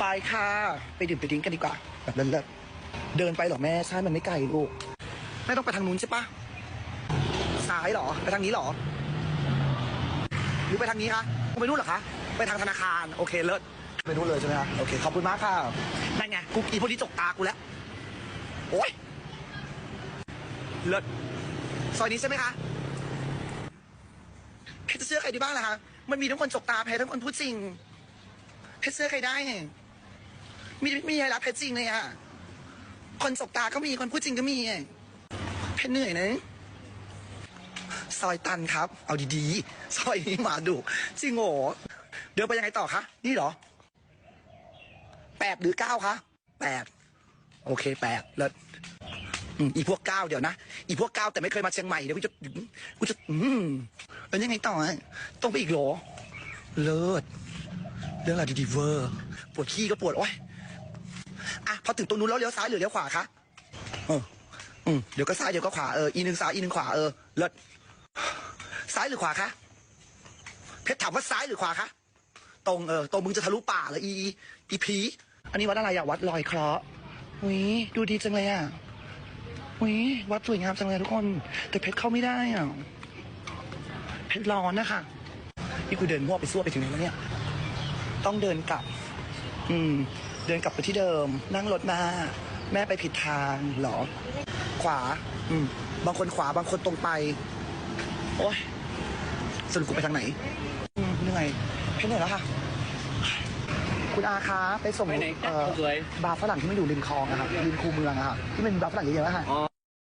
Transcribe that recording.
ไปค่ะ ไปดื่มไปดิ้งกันดีกว่าแบบเลิศๆเดินไปเหรอแม่ใช่มันไม่ไกลลูกแม่ต้องไปทางนู้นใช่ปะซ้ายเหรอ ไปทางนี้เหรอ หรือไปทางนี้คะไปนู่นเหรอคะ ไปทางธนาคาร โอเคเลิศ ไปนู่นเลยใช่ไหมคะ โอเค ขอบคุณมากค่ะ นั่นไง กูอีพวกนี้จกตากูแล้ว โอ๊ยเลิศ ซอยนี้ใช่ไหมคะเพชรจะเชื่อใครดีบ้างล่ะคะ มันมีทั้งคนจกตาแพ้ทั้งคนพูดจริงเพชรเชื่อใครได้ไง มีมีอะไรรับเพชรจริงเลยอะคนจกตาก็มีคนพูดจริงก็มีไงเพชรเหนื่อยนะซอยตันครับ เอาดีๆ ซอยนี้มาดุจริงโง่เดินไปยังไงต่อคะ นี่เหรอแปดหรือเก้าคะแปดโอเคแปดเลิศอีพวกเก้าเดี๋ยวนะ อีพวกเก้าแต่ไม่เคยมาเชียงใหม่เดี๋ยวกูจะกูจะ อืมแล้วยังไงต่อฮะต้องไปอีกหรอ เลิศเรื่องอะไรดีๆเวอร์ ปวดขี้ก็ปวด โอ้ย พอถึงตรงนู้นแล้วเลี้ยวซ้ายหรือเลี้ยวขวาคะเอออืมเดี๋ยวก็ซ้ายเดี๋ยวก็ขวาเอออีหนึ่งซ้ายอีหนึ่งขวาเออเลิศซ้ายหรือขวาคะเพชรถามว่าซ้ายหรือขวาคะตรงเออตรงมึงจะทะลุป่าเหรออีอีอีผีอันนี้วัดอะไรอะวัดลอยเคราะห์หุยดูดีจังเลยอะหุยวัดสวยงามจังเลยทุกคน แต่เพชรเข้าไม่ได้อะเพชรร้อนนะคะนี่กูเดินมั่วไปซั่วไปถึงไหนแล้วเนี่ย ต้องเดินกลับ อืม เดินกลับไปที่เดิม นั่งรถมา แม่ไปผิดทางเหรอ ขวา อืม บางคนขวาบางคนตรงไป โอ้ยสรุปกูไปทางไหนอืมเหนื่อยเพชรเหนื่อยแล้วค่ะ คุณอาคะไปส่งไปไหนเอ่อสวย บาร์ฝรั่งที่มันอยู่ริมคลองอะครับริมคูเมืองอะครับที่มันมีบาร์ฝรั่งเยอะๆอะค่ะ อ๋อ